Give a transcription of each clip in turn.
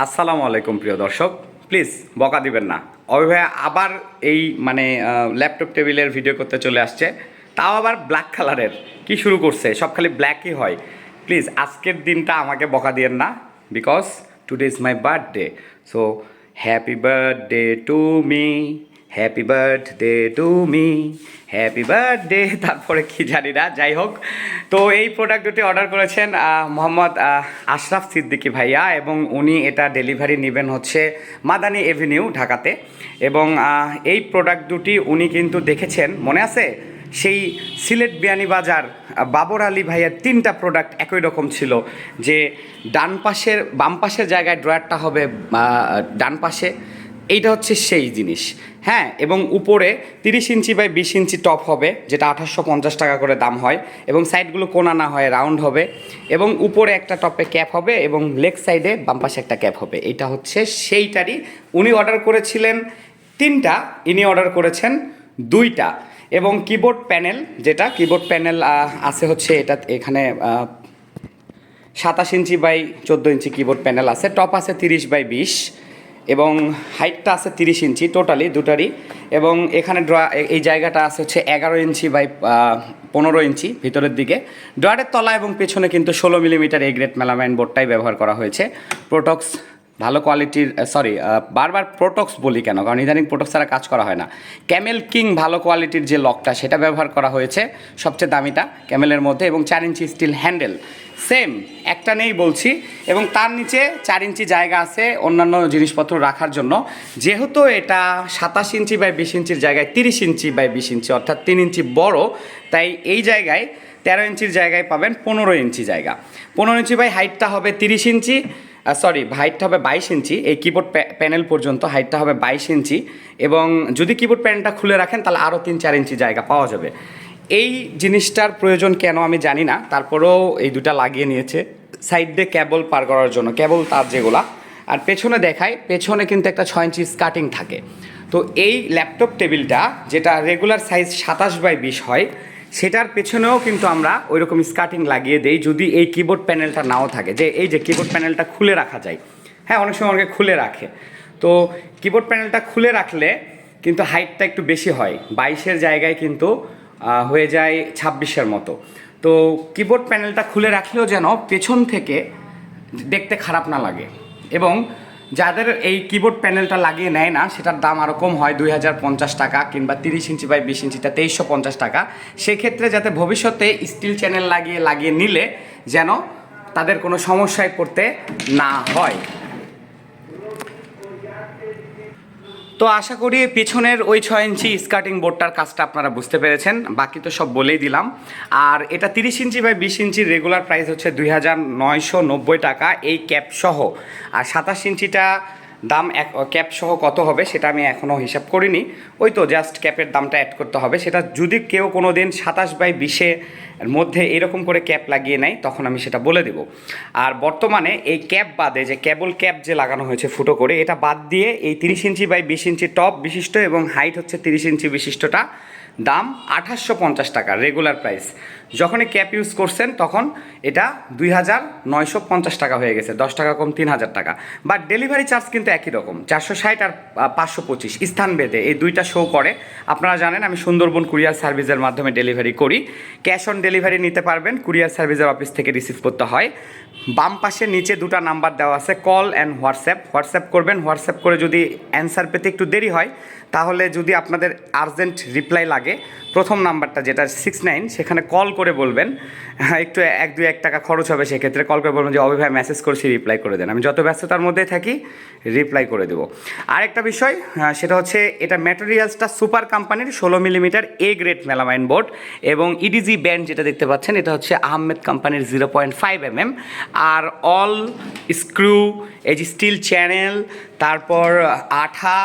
আসসালামু আলাইকুম, প্রিয় দর্শক। প্লিজ বকা দিবেন না। অভি আবার এই মানে ল্যাপটপ টেবিলের ভিডিও করতে চলে আসছে। তাও আবার ব্ল্যাক কালারের কি শুরু করছে? সব খালি ব্ল্যাকই হয়। প্লিজ আজকের দিনটা আমাকে বকা দিয়েন না। Because today is my birthday so happy birthday to me happy birthday to me happy birthday তারপরে কি জানি না, যাই হোক। তো এই প্রোডাক্ট দুটি অর্ডার করেছেন মোহাম্মদ আশরাফ সিদ্দিকী ভাইয়া এবং উনি এটা ডেলিভারি নেবেন হচ্ছে মাদানি এভিনিউ ঢাকাতে। এবং এই প্রোডাক্ট দুটি উনি কিন্তু দেখেছেন, মনে আছে? সেই সিলেট বিয়ানি বাজার বাবর আলী ভাইয়ের তিনটা প্রোডাক্ট একই রকম ছিল, যে ডান পাশের, বাম পাশের জায়গায় ড্রয়ারটা হবে ডান পাশে। এইটা হচ্ছে সেই জিনিস। হ্যাঁ এবং উপরে তিরিশ ইঞ্চি বাই বিশ ইঞ্চি টপ হবে, যেটা আঠাশশো পঞ্চাশ টাকা করে দাম হয়, এবং সাইডগুলো কোনা না হয় রাউন্ড হবে, এবং উপরে একটা টপে ক্যাপ হবে, এবং লেগ সাইডে বাম পাশে একটা ক্যাপ হবে। এটা হচ্ছে সেইটারই। উনি অর্ডার করেছিলেন তিনটা, ইনি অর্ডার করেছেন দুইটা, এবং কিবোর্ড প্যানেল, যেটা কিবোর্ড প্যানেল আছে হচ্ছে এটা এখানে সাতাশ ইঞ্চি বাই চোদ্দ ইঞ্চি কিবোর্ড প্যানেল আছে, টপ আছে তিরিশ বাই বিশ এবং হাইটটা আছে তিরিশ ইঞ্চি টোটালি দুটারই এবং এখানে ড্রয়া এই জায়গাটা আছে হচ্ছে এগারো ইঞ্চি বাই পনেরো ইঞ্চি ভিতরের দিকে। ড্রয়ারের তলা এবং পেছনে কিন্তু ষোলো মিলিমিটার এ গ্রেড মেলামাইন বোর্ডটাই ব্যবহার করা হয়েছে। প্রোটক্স ভালো কোয়ালিটির সরি বারবার প্রোটক্স বলি কেন? কারণ ইদানিং প্রোটক্স ছাড়া কাজ করা হয় না। ক্যামেল কিং ভালো কোয়ালিটির যে লকটা সেটা ব্যবহার করা হয়েছে, সবচেয়ে দামিটা ক্যামেলের মধ্যে এবং চার ইঞ্চি স্টিল হ্যান্ডেল সেম একটা নেই বলছি, এবং তার নিচে চার ইঞ্চি জায়গা আছে অন্যান্য জিনিসপত্র রাখার জন্য। যেহেতু এটা সাতাশ ইঞ্চি বাই বিশ ইঞ্চির জায়গায় তিরিশ ইঞ্চি বাই বিশ ইঞ্চি, অর্থাৎ তিন ইঞ্চি বড়, তাই এই জায়গায় তেরো ইঞ্চির জায়গায় পাবেন পনেরো ইঞ্চি জায়গা। পনেরো ইঞ্চি বাই হাইটটা হবে তিরিশ ইঞ্চি সরি হাইটটা হবে বাইশ ইঞ্চি, এই কিবোর্ড প্যানেল পর্যন্ত হাইটটা হবে বাইশ ইঞ্চি এবং যদি কিবোর্ড প্যানেলটা খুলে রাখেন, তাহলে আরও তিন চার ইঞ্চি জায়গা পাওয়া যাবে। এই জিনিসটার প্রয়োজন কেন আমি জানি না, তারপরেও এই দুটা লাগিয়ে নিয়েছে। সাইড দিয়ে ক্যাবল পার করার জন্য ক্যাবল তার যেগুলা। আর পেছনে দেখায় পেছনে কিন্তু একটা ছয় ইঞ্চি স্কার্টিং থাকে। তো এই ল্যাপটপ টেবিলটা যেটা রেগুলার সাইজ সাতাশ বাই বিশ হয় সেটার পেছনেও কিন্তু আমরা ওই রকম স্কার্টিং লাগিয়ে দেই যদি এই কিবোর্ড প্যানেলটা নাও থাকে। যে এই যে কিবোর্ড প্যানেলটা খুলে রাখা যায়। হ্যাঁ অনেক সময় অনেকে খুলে রাখে। তো কিবোর্ড প্যানেলটা খুলে রাখলে কিন্তু হাইটটা একটু বেশি হয়। বাইশের জায়গায় কিন্তু হয়ে যায় ছাব্বিশের মতো। তো কিবোর্ড প্যানেলটা খুলে রাখলেও যেন পেছন থেকে দেখতে খারাপ না লাগে। এবং যাদের এই কিবোর্ড প্যানেলটা লাগিয়ে নেয় না, সেটার দাম আরও কম হয় দুই হাজার পঞ্চাশ টাকা কিংবা তিরিশ ইঞ্চি বাই বিশ ইঞ্চিটা তেইশশো পঞ্চাশ টাকা। সেক্ষেত্রে যাতে ভবিষ্যতে স্টিল চ্যানেল লাগিয়ে লাগিয়ে নিলে যেন তাদের কোনো সমস্যায় পড়তে না হয়। তো আশা করি পেছনের ওই ছ ইঞ্চি স্কার্টিং বোর্ডটার কাজটা আপনারা বুঝতে পেরেছেন। বাকি তো সব বলেই দিলাম। আর এটা তিরিশ ইঞ্চি বাই বিশ ইঞ্চির রেগুলার প্রাইস হচ্ছে দুই হাজার নয়শো নব্বই টাকা, এই ক্যাপ সহ। আর সাতাশ ইঞ্চিটা দাম এক ক্যাপ সহ কত হবে সেটা আমি এখনও হিসাব করিনি। ওই তো জাস্ট ক্যাপের দামটা অ্যাড করতে হবে। সেটা যদি কেউ কোনো দিন সাতাশ বাই বিশে মধ্যে এরকম করে ক্যাপ লাগিয়ে নেয়, তখন আমি সেটা বলে দেব। আর বর্তমানে এই ক্যাপ বাদে যে কেবল ক্যাপ যে লাগানো হয়েছে ফুটো করে, এটা বাদ দিয়ে এই তিরিশ ইঞ্চি বাই বিশ ইঞ্চি টপ বিশিষ্ট এবং হাইট হচ্ছে তিরিশ ইঞ্চি বিশিষ্টটা দাম আঠাশশো পঞ্চাশ টাকা রেগুলার প্রাইস যখনই ক্যাপ ইউজ করছেন, তখন এটা দুই হাজার নয়শো পঞ্চাশ টাকা হয়ে গেছে। দশ টাকা কম তিন হাজার টাকা। বাট ডেলিভারি চার্জ কিন্তু একই রকম। চারশো ষাট আর পাঁচশো পঁচিশ। স্থান বেঁধে এই দুইটা শো করে। আপনারা জানেন, আমি সুন্দরবন কুরিয়ার সার্ভিসের মাধ্যমে ডেলিভারি করি। ক্যাশ অন ডেলিভারি নিতে পারবেন। কুরিয়ার সার্ভিসের অফিস থেকে রিসিভ করতে হয়। বাম পাশে নিচে দুটো নাম্বার দেওয়া আছে কল অ্যান্ড হোয়াটসঅ্যাপ হোয়াটসঅ্যাপ করবেন। হোয়াটসঅ্যাপ করে যদি অ্যান্সার পেতে একটু দেরি হয়, তাহলে যদি আপনাদের আর্জেন্ট রিপ্লাই লাগে, প্রথম নাম্বারটা যেটা সিক্স নাইন সেখানে কল করে বলবেন হ্যাঁ, একটু এক দুই এক টাকা খরচ হবে সেক্ষেত্রে কল করে বলবেন যে অভি ভাই মেসেজ করছি রিপ্লাই করে দেন। আমি যত ব্যস্ততার মধ্যে থাকি রিপ্লাই করে দেবো। আরেকটা বিষয় আহ, সেটা হচ্ছে এটা ম্যাটেরিয়ালসটা সুপার কোম্পানির ষোলো millimetre A grade melamine board এবং ইডিজি ব্যান্ড যেটা দেখতে পাচ্ছেন এটা হচ্ছে আহমেদ কোম্পানির zero point five M M আর অল স্ক্রু এই যে স্টিল চ্যানেল তারপর আঠা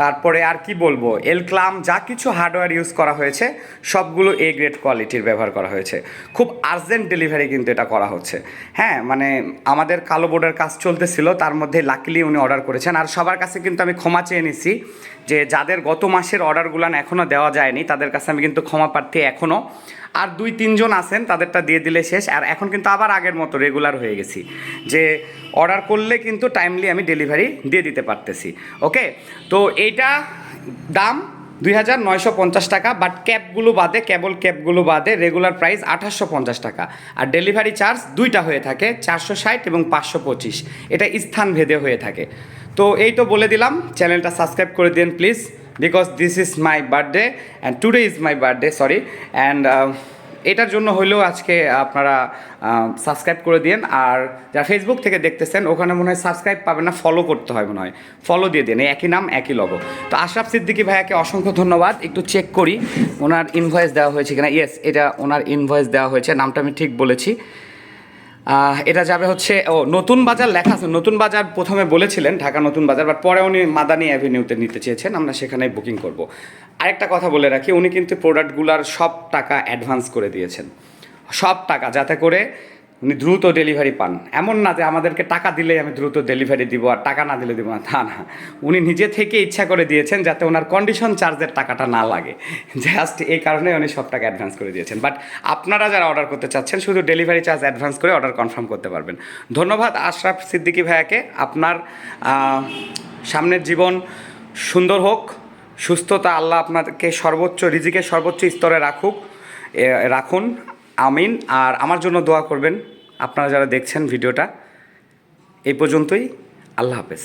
তারপরে আর কি বলব? এলক্লাম যা কিছু হার্ডওয়্যার ইউজ করা হয়েছে, সবগুলো এ গ্রেড কোয়ালিটির ব্যবহার করা হয়েছে। খুব আর্জেন্ট ডেলিভারি কিন্তু এটা করা হচ্ছে। হ্যাঁ মানে আমাদের কালো বোর্ডের কাজ চলতেছিল, তার মধ্যে লাকিলি উনি অর্ডার করেছেন। আর সবার কাছে কিন্তু আমি ক্ষমা চেয়ে নিছি যে যাদের গত মাসের অর্ডারগুলান এখনও দেওয়া যায়নি, তাদের কাছে আমি কিন্তু ক্ষমা প্রার্থী এখনও আর দুই, তিনজন আছেন, তাদেরটা দিয়ে দিলে শেষ। আর এখন কিন্তু আবার আগের মতো রেগুলার হয়ে গেছি, যে অর্ডার করলে কিন্তু টাইমলি আমি ডেলিভারি দিয়ে দিতে পারতেছি। ওকে তো এইটা দাম দুই হাজার নয়শো পঞ্চাশ টাকা বাট ক্যাবগুলো বাদে কেবল ক্যাবগুলো বাদে রেগুলার প্রাইস আঠাশশো পঞ্চাশ টাকা। আর ডেলিভারি চার্জ দুইটা হয়ে থাকে, চারশো ষাট এবং পাঁচশো পঁচিশ। এটা স্থান ভেদে হয়ে থাকে। তো এই তো বলে দিলাম চ্যানেলটা সাবস্ক্রাইব করে দিন please because this is my birthday and today is my birthday sorry and এটার জন্য হলেও আজকে আপনারা সাবস্ক্রাইব করে দিন আর যারা ফেসবুক থেকে দেখতেছেন, ওখানে মনে হয় সাবস্ক্রাইব পাবেন না ফলো করতে হয় মনে হয়। ফলো দিয়ে দিন একই নাম, একই লগো তো আশরাফ সিদ্দিকি ভাইয়াকে অসংখ্য ধন্যবাদ। একটু চেক করি, ওনার ইনভয়েস দেওয়া হয়েছে কিনা? ইয়েস এটা ওনার ইনভয়েস দেওয়া হয়েছে, নামটা আমি ঠিক বলেছি। এটা যাবে হচ্ছে, ও, নতুন বাজার লেখা আছে। নতুন বাজার প্রথমে বলেছিলেন ঢাকা নতুন বাজার বাট পরে উনি মাদানি অ্যাভিনিউতে নিতে চেয়েছেন, আমরা সেখানে বুকিং করব। আরেকটা কথা বলে রাখি, উনি কিন্তু প্রোডাক্টগুলার সব টাকা অ্যাডভান্স করে দিয়েছেন। সব টাকা, যাতে করে উনি দ্রুত ডেলিভারি পান। এমন না যে আমাদেরকে টাকা দিলেই আমি দ্রুত ডেলিভারি দিব আর টাকা না দিলে দিব না তা না। উনি নিজে থেকে ইচ্ছা করে দিয়েছেন যাতে ওনার কন্ডিশন চার্জের টাকাটা না লাগে। জাস্ট এই কারণে উনি সব টাকা অ্যাডভান্স করে দিয়েছেন। বাট আপনারা যারা অর্ডার করতে চাচ্ছেন, শুধু ডেলিভারি চার্জ অ্যাডভান্স করে অর্ডার কনফার্ম করতে পারবেন। ধন্যবাদ আশরাফ সিদ্দিকী ভাইয়াকে। আপনার সামনের জীবন সুন্দর হোক, সুস্থতা আল্লাহ আপনাকে সর্বোচ্চ, রিজিকের সর্বোচ্চ স্তরে রাখুক রাখুন। আমিন। আর আমার জন্য দোয়া করবেন আপনারা যারা দেখছেন ভিডিওটা। এই পর্যন্তই আল্লাহ হাফেজ।